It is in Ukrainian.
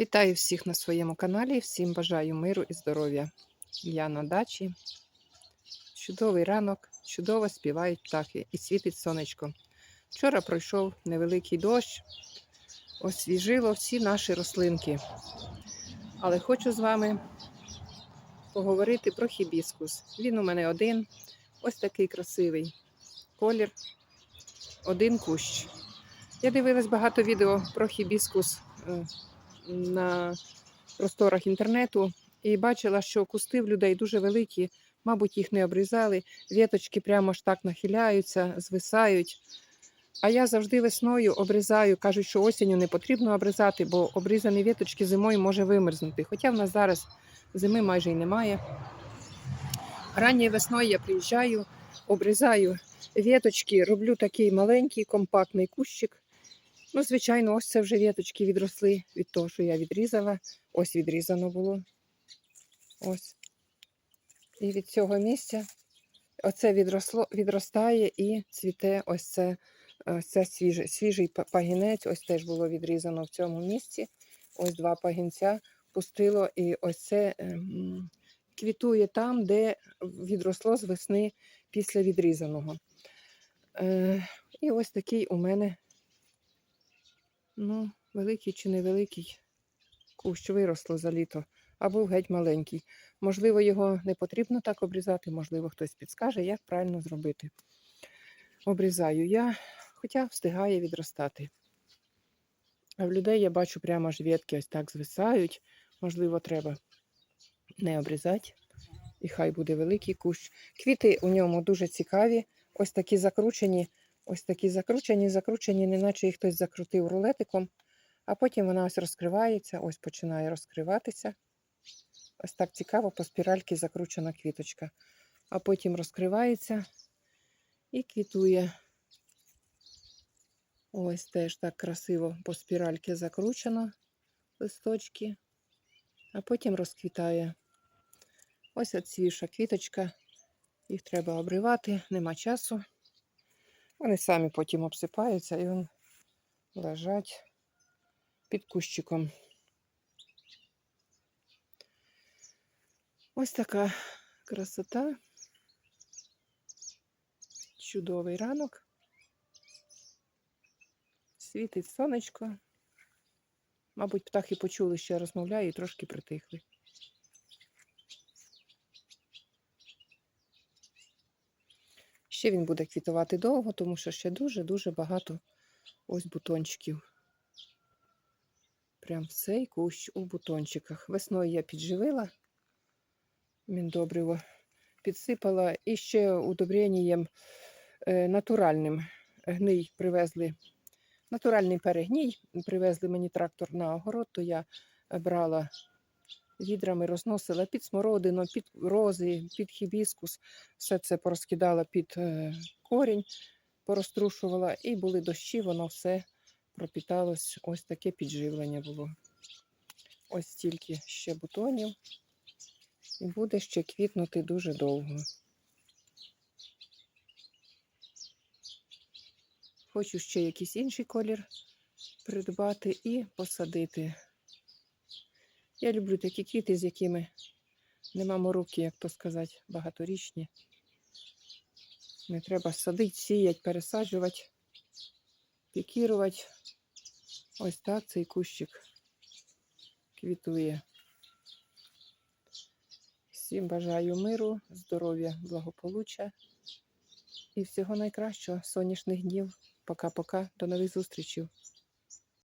Вітаю всіх на своєму каналі. Всім бажаю миру і здоров'я. Я на дачі. Чудовий ранок, чудово співають птахи і світить сонечко. Вчора пройшов невеликий дощ, освіжило всі наші рослинки. Але хочу з вами поговорити про хібіскус. Він у мене один, ось такий красивий колір, один кущ. Я дивилась багато відео про хібіскус е, на просторах інтернету і бачила, що кусти в людей дуже великі, мабуть, їх не обрізали, віточки прямо ж так нахиляються, звисають. А я завжди весною обрізаю, кажуть, що осінню не потрібно обрізати, бо обрізані віточки зимою може вимерзнути. Хоча в нас зараз зими майже й немає. Ранньою весною я приїжджаю, обрізаю віточки, роблю такий маленький компактний кущик. Ну, звичайно, ось це вже віточки відросли від того, що я відрізала. Ось відрізано було. Ось. І від цього місця оце відросло, відростає і цвіте ось це, ось це свіжий, свіжий пагінець. Ось теж було відрізано в цьому місці. Ось два пагінця пустило, і ось це ем, квітує там, де відросло з весни після відрізаного. Е, і ось такий у мене Ну, великий чи невеликий кущ виросло за літо, а був геть маленький. Можливо, його не потрібно так обрізати, можливо, хтось підскаже, як правильно зробити. Обрізаю я, хоча встигає відростати. А в людей я бачу прямо ж ветки ось так звисають. Можливо, треба не обрізати. І хай буде великий кущ. Квіти у ньому дуже цікаві, ось такі закручені, ось такі закручені, закручені, неначе їх хтось закрутив рулетиком, а потім вона ось розкривається, ось починає розкриватися. Ось так цікаво, по спіральки закручена квіточка. А потім розкривається і квітує. Ось теж так красиво по спіральки закручено листочки, а потім розквітає. Ось отцвіша квіточка. Їх треба обривати, нема часу. Вони самі потім обсипаються і вон лежать під кущиком. Ось така красота. Чудовий ранок. Світить сонечко. Мабуть, птахи почули, що я розмовляю і трошки притихли. Ще він буде квітувати довго, тому що ще дуже-дуже багато ось бутончиків. Прям цей кущ у бутончиках. Весною я підживила, міндобриво підсипала і ще удобренням е, натуральним гний привезли. Натуральний перегній. Привезли мені трактор на огород, то я брала відрами, розносила під смородину, під рози, під хібіскус. Все це порозкидала під е, корінь, порозтрушувала, і були дощі, воно все пропіталось. Ось таке підживлення було. Ось стільки ще бутонів. І буде ще квітнути дуже довго. Хочу ще якийсь інший колір придбати і посадити. Я люблю такі квіти, з якими нема мороки, як то сказати, багаторічні. Не треба садити, сіяти, пересаджувати, пікірувати. Ось так цей кущик квітує. Всім бажаю миру, здоров'я, благополуччя і всього найкращого, сонячних днів. Пока-пока, до нових зустрічей.